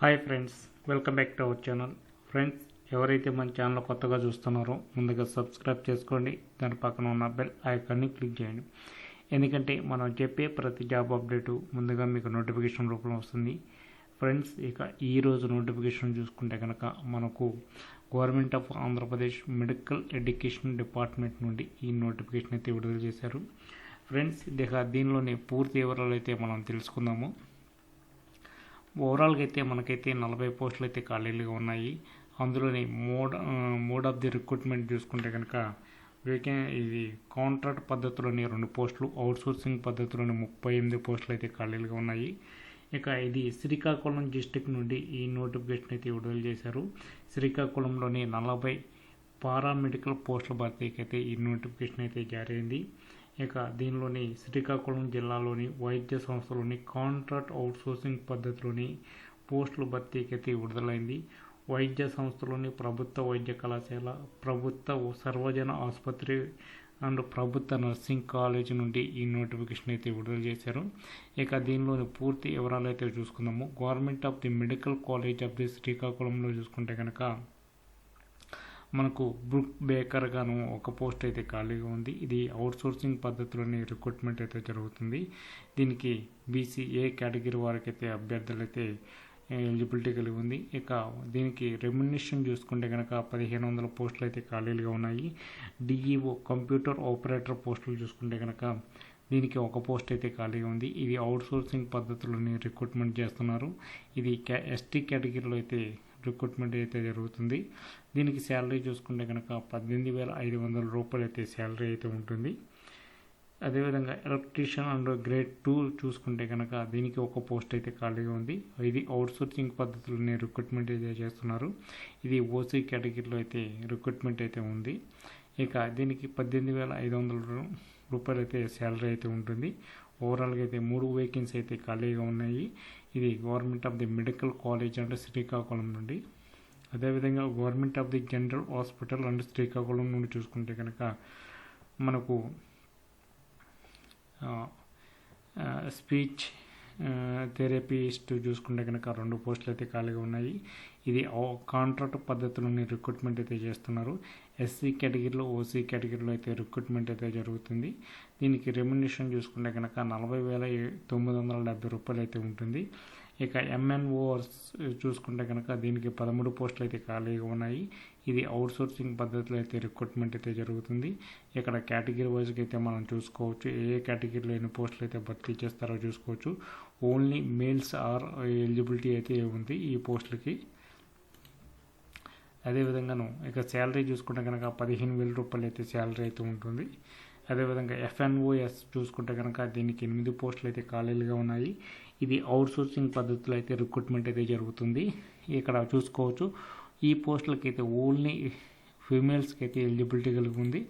Hi friends welcome back to our channel. Friends ఎవరైతే మన channel కొత్తగా చూస్తున్నారో ముందుగా సబ్స్క్రైబ్ చేసుకోండి దాని పక్కన ఉన్న బెల్ ఐకాన్ని క్లిక్ చేయండి. ఎందుకంటే మనం చెప్పే ప్రతి జాబ్ అప్డేటు ముందుగా మీకు నోటిఫికేషన్ రూపంలో వస్తుంది. ఫ్రెండ్స్ ఇక ఈరోజు నోటిఫికేషన్ చూసుకుంటే కనుక మనకు government of Andhra Pradesh medical education department నుండి ఈ నోటిఫికేషన్ అయితే విడుదల చేశారు. ఫ్రెండ్స్ ఇక దీనిలోని పూర్తి వివరాలు అయితే మనం తెలుసుకుందాము. ఓవరాల్గా అయితే మనకైతే నలభై పోస్టులు అయితే ఖాళీలుగా ఉన్నాయి. అందులోని mode mode of the recruitment చూసుకుంటే కనుక వేకే ఇది కాంట్రాక్ట్ పద్ధతిలోని రెండు పోస్టులు అవుట్సోర్సింగ్ పద్ధతిలోని ముప్పై ఎనిమిది పోస్టులు అయితే ఖాళీలుగా ఉన్నాయి. ఇక ఇది శ్రీకాకుళం డిస్టిక్ నుండి ఈ నోటిఫికేషన్ అయితే విడుదల చేశారు. శ్రీకాకుళంలోని నలభై పారామెడికల్ పోస్టుల భర్తీకి అయితే ఈ నోటిఫికేషన్ అయితే జారీ అయింది ఇక దీనిలోని శ్రీకాకుళం జిల్లాలోని వైద్య సంస్థలోని కాంట్రాక్ట్ అవుట్సోర్సింగ్ పద్ధతిలోని పోస్టుల భర్తీకి అయితే విడుదలైంది. వైద్య సంస్థలోని ప్రభుత్వ వైద్య కళాశాల ప్రభుత్వ సర్వజన ఆసుపత్రి అండ్ ప్రభుత్వ నర్సింగ్ కాలేజ్ నుండి ఈ నోటిఫికేషన్ అయితే విడుదల చేశారు. ఇక దీనిలోని పూర్తి వివరాలు అయితే చూసుకుందాము. Government of the medical college of the శ్రీకాకుళంలో చూసుకుంటే కనుక మనకు బ్రూక్ బేకర్ గాను ఒక పోస్ట్ అయితే ఖాళీగా ఉంది. ఇది అవుట్సోర్సింగ్ పద్ధతిలోని రిక్రూట్మెంట్ అయితే జరుగుతుంది. దీనికి బీసీఏ కేటగిరీ వారికి అయితే అభ్యర్థులు అయితే ఎలిజిబిలిటీ కలిగి ఉంది. ఇక దీనికి రెమ్యునేషన్ చూసుకుంటే కనుక పదిహేను వందల పోస్టులు అయితే ఖాళీలుగా ఉన్నాయి. డిఈఓ కంప్యూటర్ ఆపరేటర్ పోస్టులు చూసుకుంటే కనుక దీనికి ఒక పోస్ట్ అయితే ఖాళీగా ఉంది. ఇది అవుట్సోర్సింగ్ పద్ధతిలోని రిక్రూట్మెంట్ చేస్తున్నారు. ఇది క్యా ఎస్టీ కేటగిరీలో అయితే రిక్రూట్మెంట్ అయితే జరుగుతుంది. దీనికి శాలరీ చూసుకుంటే కనుక పద్దెనిమిది వేల ఐదు వందల రూపాయలు అయితే శాలరీ అయితే ఉంటుంది. అదేవిధంగా ఎలక్ట్రీషియన్ అండ్ గ్రేడ్ టూ చూసుకుంటే కనుక దీనికి ఒక పోస్ట్ అయితే ఖాళీగా ఉంది. ఇది అవుట్సోర్సింగ్ పద్ధతిలోనే రిక్రూట్మెంట్ అయితే చేస్తున్నారు. ఇది ఓసీ కేటగిరీలో అయితే రిక్రూట్మెంట్ అయితే ఉంది. ఇక దీనికి పద్దెనిమిది వేల ఐదు వందల రూపాయలు అయితే శాలరీ అయితే ఉంటుంది. ఓవరాల్గా అయితే మూడు వేకెన్సీ అయితే ఖాళీగా ఉన్నాయి. ఇది government of the medical college అంటే శ్రీకాకుళం నుండి. అదేవిధంగా government of the general hospital and Srikakulam నుండి చూసుకుంటే కనుక మనకు స్పీచ్ థెరపీస్ట్ చూసుకుంటే కనుక రెండు పోస్టులు అయితే ఖాళీగా ఉన్నాయి. ఇది కాంట్రాక్ట్ పద్ధతిలోని రిక్రూట్మెంట్ అయితే చేస్తున్నారు. ఎస్సీ కేటగిరీలో ఓసీ కేటగిరీలో అయితే రిక్రూట్మెంట్ అయితే జరుగుతుంది. దీనికి రెమ్యునేషన్ చూసుకుంటే కనుక నలభై వేల తొమ్మిది వందల డెబ్బై రూపాయలు అయితే ఉంటుంది. ఇక ఎంఎన్ఓ చూసుకుంటే కనుక దీనికి పదమూడు పోస్టులు అయితే ఖాళీగా ఉన్నాయి. ఇది అవుట్ సోర్సింగ్ పద్ధతిలో అయితే రిక్రూట్మెంట్ అయితే జరుగుతుంది. ఇక్కడ కేటగిరీ వైజ్గా అయితే మనం చూసుకోవచ్చు. ఏ కేటగిరీలో ఎన్ని పోస్టులు అయితే భర్తీ చేస్తారో చూసుకోవచ్చు. ఓన్లీ మేల్స్ ఆర్ ఎలిజిబిలిటీ అయితే ఉంది ఈ పోస్టులకి. అదేవిధంగాను ఇక శాలరీ చూసుకుంటే కనుక పదిహేను వేల రూపాయలు అయితే శాలరీ అయితే ఉంటుంది. అదేవిధంగా ఎఫ్ఎన్ఓఎస్ చూసుకుంటే కనుక దీనికి ఎనిమిది పోస్టులు అయితే ఖాళీలుగా ఉన్నాయి. ఇది అవుట్సోర్సింగ్ పద్ధతిలో అయితే రిక్రూట్మెంట్ అయితే జరుగుతుంది. ఇక్కడ చూసుకోవచ్చు. ఈ పోస్టులకి అయితే ఓన్లీ ఫీమేల్స్కి అయితే ఎలిజిబిలిటీ కలిగి ఉంది.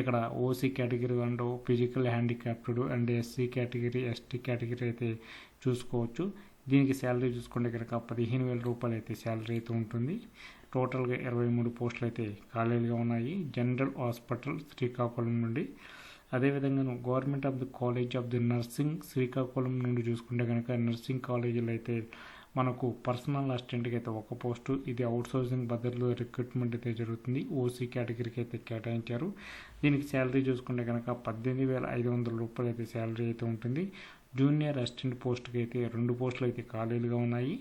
ఇక్కడ OC category and physical handicapped and SC category ST category అయితే చూసుకోవచ్చు. దీనికి శాలరీ చూసుకుంటే కనుక పదిహేను వేల రూపాయలు అయితే శాలరీ అయితే ఉంటుంది. టోటల్గా ఇరవై మూడు పోస్టులు అయితే ఖాళీలుగా ఉన్నాయి. జనరల్ హాస్పిటల్ శ్రీకాకుళం నుండి అదేవిధంగా government of the college of the nursing Srikakulam నుండి చూసుకుంటే కనుక నర్సింగ్ కాలేజీలో అయితే మనకు పర్సనల్ అసిస్టెంట్కి అయితే ఒక పోస్టు ఇది అవుట్సోర్సింగ్ పద్ధతిలో రిక్రూట్మెంట్ అయితే జరుగుతుంది ఓసీ కేటగిరీకి అయితే కేటాయించారు. దీనికి శాలరీ చూసుకుంటే కనుక పద్దెనిమిది వేల ఐదు వందల రూపాయలు అయితే శాలరీ అయితే ఉంటుంది. జూనియర్ అసిస్టెంట్ పోస్ట్కి అయితే రెండు పోస్టులు అయితే ఖాళీలుగా ఉన్నాయి.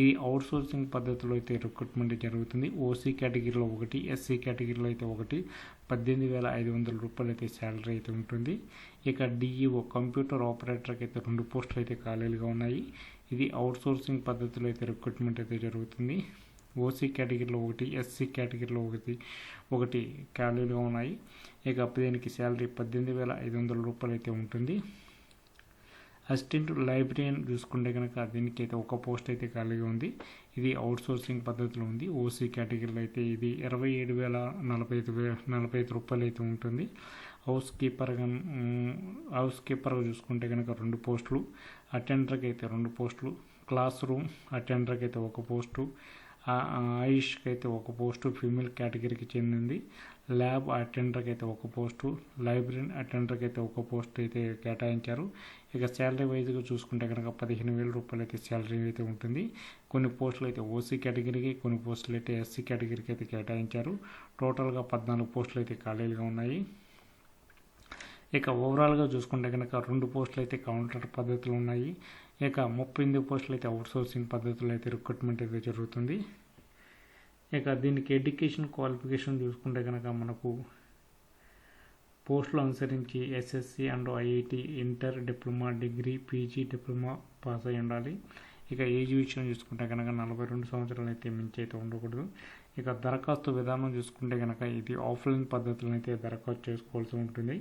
ఇది అవుట్సోర్సింగ్ పద్ధతిలో అయితే రిక్రూట్మెంట్ జరుగుతుంది. ఓసీ కేటగిరీలో ఒకటి ఎస్సీ కేటగిరీలో అయితే ఒకటి. పద్దెనిమిది వేల ఐదు వందల రూపాయలు అయితే శాలరీ అయితే ఉంటుంది. ఇక డిఈఓ కంప్యూటర్ ఆపరేటర్కి అయితే రెండు పోస్టులు అయితే ఖాళీలుగా ఉన్నాయి. ఇది అవుట్సోర్సింగ్ పద్ధతిలో అయితే రిక్రూట్మెంట్ అయితే జరుగుతుంది. ఓసీ కేటగిరీలో ఒకటి ఎస్సీ కేటగిరీలో ఒకటి ఒకటి ఖాళీలుగా ఉన్నాయి. ఇక దీనికి శాలరీ పద్దెనిమిది వేల ఐదు వందల రూపాయలు అయితే ఉంటుంది. అసిస్టెంట్ లైబ్రరీయన్ చూసుకుంటే కనుక దీనికి అయితే ఒక పోస్ట్ అయితే ఖాళీగా ఉంది. ఇది అవుట్సోర్సింగ్ పద్ధతిలో ఉంది. ఓసీ కేటగిరీలో అయితే ఇది ఇరవై ఏడు వేల నలభై ఐదు వే నలభై ఐదు రూపాయలు అయితే ఉంటుంది. హౌస్ కీపర్ హౌస్ కీపర్ చూసుకుంటే కనుక రెండు పోస్టులు. అటెండర్కి అయితే రెండు పోస్టులు. క్లాస్ రూమ్ అటెండర్కి అయితే ఒక పోస్టు. ఆయుష్కి అయితే ఒక పోస్టు ఫీమేల్ కేటగిరీకి చెందింది. ల్యాబ్ అటెండర్కి అయితే ఒక పోస్టు లైబ్రరీ అటెండర్కి అయితే ఒక పోస్ట్ అయితే కేటాయించారు. ఇక శాలరీ వైజ్గా చూసుకుంటే కనుక పదిహేను వేల రూపాయలు అయితే శాలరీ అయితే ఉంటుంది. కొన్ని పోస్టులు అయితే ఓసీ కేటగిరీకి కొన్ని పోస్టులు అయితే ఎస్సీ కేటగిరీకి అయితే కేటాయించారు. టోటల్గా పద్నాలుగు పోస్టులు అయితే ఖాళీలుగా ఉన్నాయి. ఇక ఓవరాల్గా చూసుకుంటే కనుక రెండు పోస్టులు అయితే కౌంటర్ పద్ధతులు ఉన్నాయి. ఇక ముప్పై ఎనిమిది పోస్టులు అయితే అవుట్సోర్సింగ్ పద్ధతిలో అయితే రిక్రూట్మెంట్ అయితే జరుగుతుంది. ఇక దీనికి ఎడ్యుకేషన్ క్వాలిఫికేషన్ చూసుకుంటే కనుక మనకు పోస్టులు అనుసరించి SSC and IIT inter diploma degree PG diploma pass అయి ఉండాలి. ఇక ఏజ్ విషయం చూసుకుంటే కనుక నలభై రెండు సంవత్సరాలు అయితే మించి అయితే ఉండకూడదు. ఇక దరఖాస్తు విధానం చూసుకుంటే కనుక ఇది ఆఫ్లైన్ పద్ధతులను అయితే దరఖాస్తు చేసుకోవాల్సి ఉంటుంది.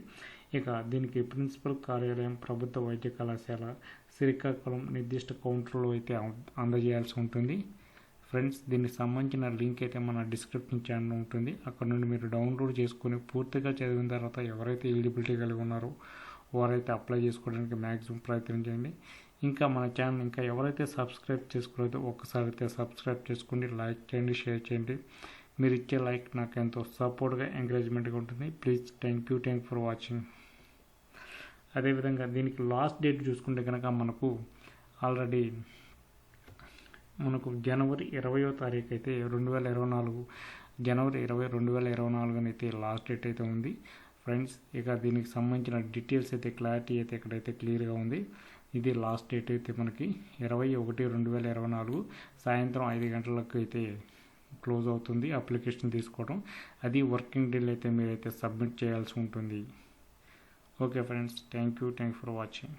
ఇక దీనికి ప్రిన్సిపల్ కార్యాలయం ప్రభుత్వ వైద్య కళాశాల శ్రీకాకుళం నిర్దిష్ట కౌంటర్లో అయితే అందజేయాల్సి ఉంటుంది. ఫ్రెండ్స్ దీనికి సంబంధించిన లింక్ అయితే మన డిస్క్రిప్షన్ ఛానల్ ఉంటుంది. అక్కడ నుండి మీరు డౌన్లోడ్ చేసుకుని పూర్తిగా చదివిన తర్వాత ఎవరైతే ఎలిజిబిలిటీ కలిగి ఉన్నారో వారైతే అప్లై చేసుకోవడానికి మ్యాక్సిమం ప్రయత్నించండి ఇంకా మన ఛానల్ ఇంకా ఎవరైతే సబ్స్క్రైబ్ చేసుకోలేదో ఒక్కసారి అయితే సబ్స్క్రైబ్ చేసుకోండి లైక్ చేయండి షేర్ చేయండి. మీరు ఇచ్చే లైక్ నాకు ఎంతో సపోర్ట్గా ఎంకరేజ్మెంట్గా ఉంటుంది. Please thank you thank for watching. అదేవిధంగా దీనికి లాస్ట్ డేట్ చూసుకుంటే కనుక మనకు ఆల్రెడీ మనకు జనవరి ఇరవయో తారీఖు అయితే రెండు వేల ఇరవై నాలుగు జనవరి ఇరవై రెండు వేల ఇరవై నాలుగునైతే లాస్ట్ డేట్ అయితే ఉంది. ఫ్రెండ్స్ ఇక దీనికి సంబంధించిన డీటెయిల్స్ అయితే క్లారిటీ అయితే ఇక్కడైతే క్లియర్గా ఉంది. ఇది లాస్ట్ డేట్ అయితే మనకి ఇరవై ఒకటి రెండు వేల ఇరవై నాలుగు సాయంత్రం ఐదు గంటలకు అయితే క్లోజ్ అవుతుంది అప్లికేషన్ తీసుకోవడం. అది వర్కింగ్ డేలు అయితే మీరైతే సబ్మిట్ చేయాల్సి ఉంటుంది. okay friends. Thank you. Thank for watching.